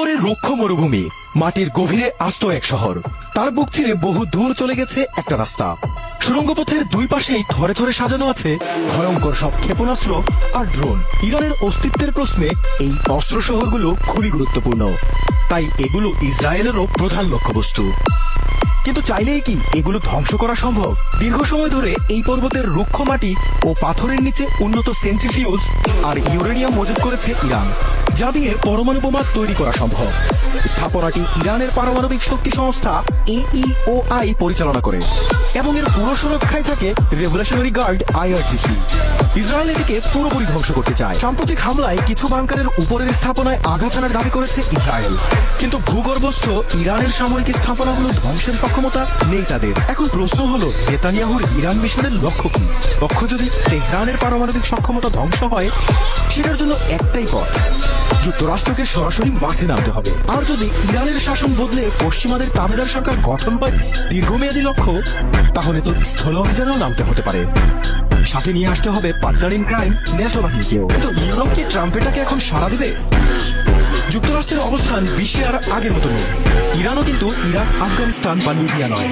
পরে রুক্ষ মরুভূমি, মাটির গভীরে আস্ত এক শহর। তার বুক চিরে বহু দূর চলে গেছে একটা রাস্তা। সুড়ঙ্গ পথের দুই পাশেই থরে থরে সাজানো আছে ভয়ঙ্কর সব ক্ষেপণাস্ত্র আর ড্রোন। ইরানের অস্তিত্বের প্রশ্নে এই অস্ত্র শহরগুলো খুবই গুরুত্বপূর্ণ। তাই এগুলো ইসরায়েলেরও প্রধান লক্ষ্যবস্তু। কিন্তু চাইলেই কি এগুলো ধ্বংস করা সম্ভব? দীর্ঘ সময় ধরে এই পর্বতের রুক্ষ মাটি ও পাথরের নিচে উন্নত সেন্ট্রিফিউজ আর ইউরেনিয়াম মজুত করেছে ইরান। যা দিয়ে পরমাণু বোমা তৈরি করা সম্ভব। স্থাপনাটি ইরানের পারমাণবিক শক্তি সংস্থা এইওআই পরিচালনা করে এবং এর পুরো সুরক্ষায় থাকে রেভলিউশনারি গার্ড আইআরজিসি ইসরায়েল এটিকে পুরোপুরি ধ্বংস করতে চায়। সাম্প্রতিক হামলায় কিছু বাংকারের উপরের স্থাপনায় আঘাত আনার দাবি করেছে ইসরায়েল। কিন্তু ভূগর্ভস্থ ইরানের সামরিক স্থাপনাগুলো ধ্বংসের সক্ষমতা নেই তাদের। এখন প্রশ্ন হলো, নেতানিয়াহুর ইরান মিশনের লক্ষ্য কি? লক্ষ্য যদি তেহরানের পারমাণবিক সক্ষমতা ধ্বংস হয়, সেটার জন্য একটাই পথ, যুক্তরাষ্ট্রকে সরাসরি মাঠে নামতে হবে। আর যদি ইরানের শাসন বদলে পশ্চিমাদের তাবেদার সরকার গঠন হয় দীর্ঘমেয়াদী লক্ষ্য, তাহলে তো স্থল অভিযানেও নামতে হতে পারে। সাথে নিয়ে আসতে হবে পার্টনার ইন ক্রাইম ন্যাটো বাহিনীকেও কিন্তু ইউরোপ কি ট্রাম্পেটাকে এখন সাড়া দেবে? যুক্তরাষ্ট্রের অবস্থান বিশ্বে আর আগের মতো নেই। ইরানও কিন্তু ইরাক আফগানিস্তান বা লিবিয়া নয়।